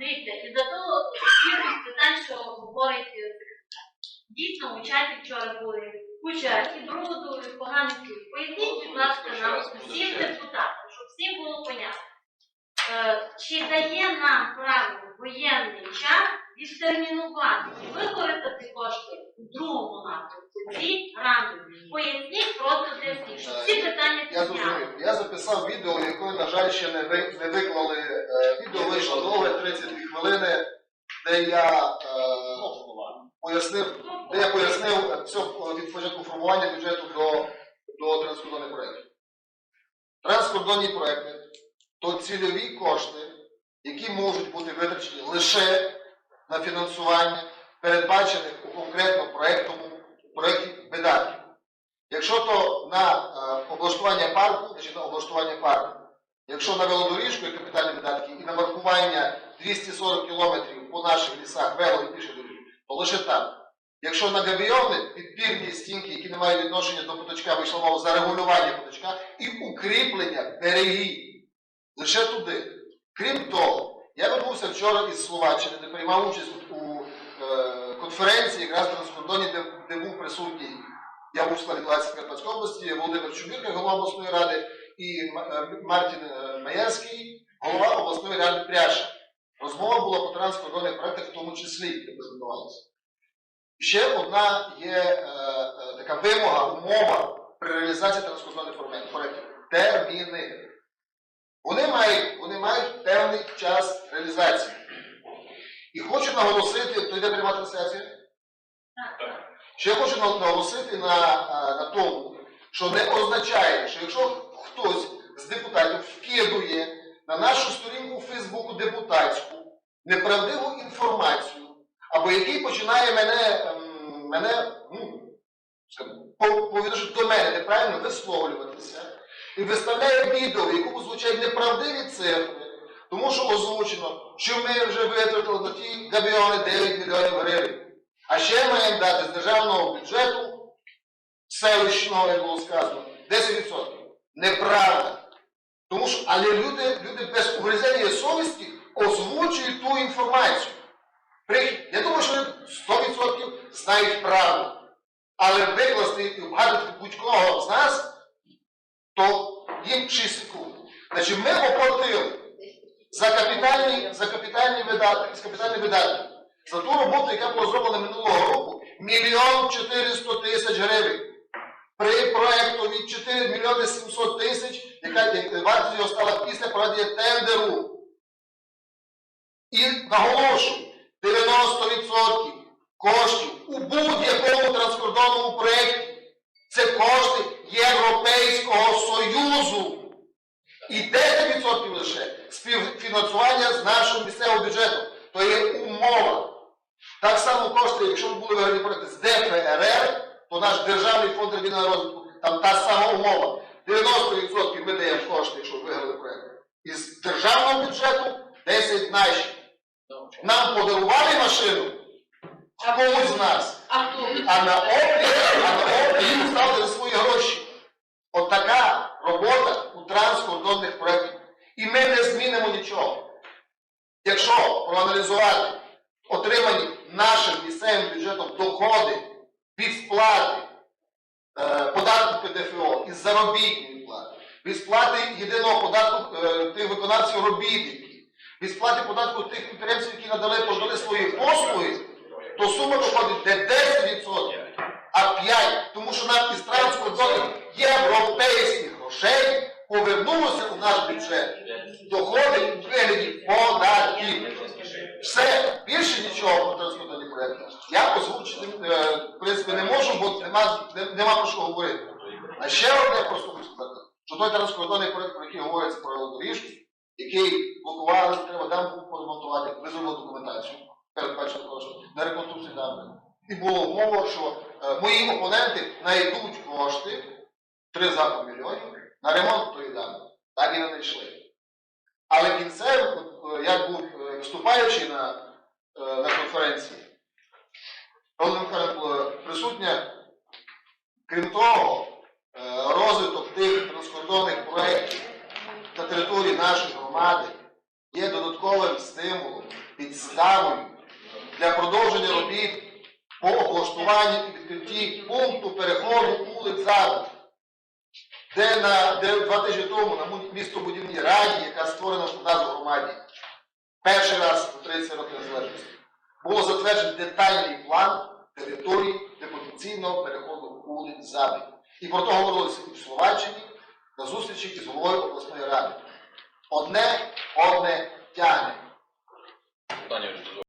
Дивіться, і за того кількість питань, що говорить е. Дійсно, у вчора були куча і бруду, і поганих слів. Поясніть, будь ласка, нам всім депутатам, щоб всім було понятно. Е, Чи дає нам право воєнний час відтермінувати і використати кошти у другому напрямку? Ці гранти. Поясніть просто для всіх, щоб всі питання Я підняли. зрозумів. Я записав відео, яке, на жаль, ще не, ви, не виклали. Е, Відео вийшло довге 32 хвилини, де я е, пояснив, де я пояснив е, все е, від початку формування бюджету до, до транскордонних проєктів. Транскордонні проекти то цільові кошти, які можуть бути витрачені лише на фінансування передбачених у конкретно проєктому проєкті видатків. Якщо то на облаштування парку, значить на облаштування парку. Якщо на велодоріжку і капітальні видатки і на маркування 240 кілометрів по наших лісах вело і піших доріг, то лише там. Якщо на габіони, підпірні стінки, які не мають відношення до поточка, вийшло мова за регулювання поточка і укріплення берегів. Лише туди. Крім того, я вернувся вчора із Словаччини, де приймав участь у е, конференції, якраз в транскордоні, де, де був присутній я був в складі делегації Карпатської області, Володимир Чубірка, голова обласної ради, і е, Мартін е, Маєрський, голова обласної ради Пряша. Розмова була по транскордонних проектах, в тому числі, де презентувалися. Ще одна є е, е, така вимога, умова при реалізації транскордонних проектів. Терміни. Вони мають, вони мають певний час реалізації. І хочу наголосити, то йде пряма трансляція. Ще хочу наголосити на, на тому, що не означає, що якщо хтось з депутатів вкидує на нашу сторінку Фейсбуку депутатську неправдиву інформацію, або який починає мене, ем, мене ну, скажімо, по- по відношенню до мене неправильно висловлюватися, і виставляє відео, в якому звучать неправдиві цифри, тому що озвучено, що ми вже витратили на ті габіони 9 мільйонів гривень. А ще маємо дати з державного бюджету селищного, як було сказано, 10%. Неправда. Тому що, але люди, люди без угризення совісті озвучують ту інформацію. Я думаю, що вони 100% знають правду. Але викласти вгадати будь-кого з нас, то їм 6 секунд. Значить, ми оплатили за капітальні, за капітальні видатки, з капітальних видатків за ту роботу, яка була зроблена минулого року, мільйон 400 тисяч гривень. При проєктові 4 мільйони 700 тисяч, яка як вартість його стала після проведення тендеру. І наголошую, 90% коштів у будь-якому транскордонному проєкті це кошти Європейського Союзу. І 10% лише співфінансування з нашого місцевого бюджету. То є умова. Коштує, якщо б були виграні проекти з ДФРР, то наш Державний фонд регіонального розвитку, там та сама умова. 90% ми даємо кошти, якщо виграли проект. Із державного бюджету 10 наші. Нам подарували машину, комусь з нас. А на облік, а на облік поставили свої гроші. От така робота у транскордонних проєктів. І ми не змінимо нічого. Якщо проаналізувати отримані доходи від сплати е, податку ПДФО із заробітної плати, від сплати єдиного податку е, тих виконавців робітників, від сплати податку тих підприємців, які надали подали свої послуги, то сума виходить не 10%, а 5%. Тому що нам із транскордонних європейських грошей повернулося у наш бюджет доходи в вигляді податків. Все, більше нічого про транскордонні проєкти. Я озвучити, е, в принципі, не можу, бо нема, нема про що говорити. А ще одне просто хочу сказати, що той транскордонний проєкт, про який говориться про доріжку, який блокували, треба дамбу поремонтувати, визвали документацію, передбачено кошти, на реконструкцію дамби. І було мова, що е, мої опоненти знайдуть кошти, 3,5 мільйонів, на ремонт тої дамби. Так і не знайшли. Але кінцевим, е, був е, виступаючи на, на конференції, Михайлівна була присутня. Крім того, е, розвиток тих транскордонних проєктів на території нашої громади є додатковим стимулом підставою для продовження робіт по облаштуванні і відкритті пункту переходу вулиць Завод, де, на, де два тижні тому на містобудівній раді, яка створена в нас в громаді, перший раз у 30 років незалежності, було затверджений детальний план території для потенційного переходу у Завод. І про то говорилося і в Словаччині на зустрічі із головою обласної ради. Одне одне тягне.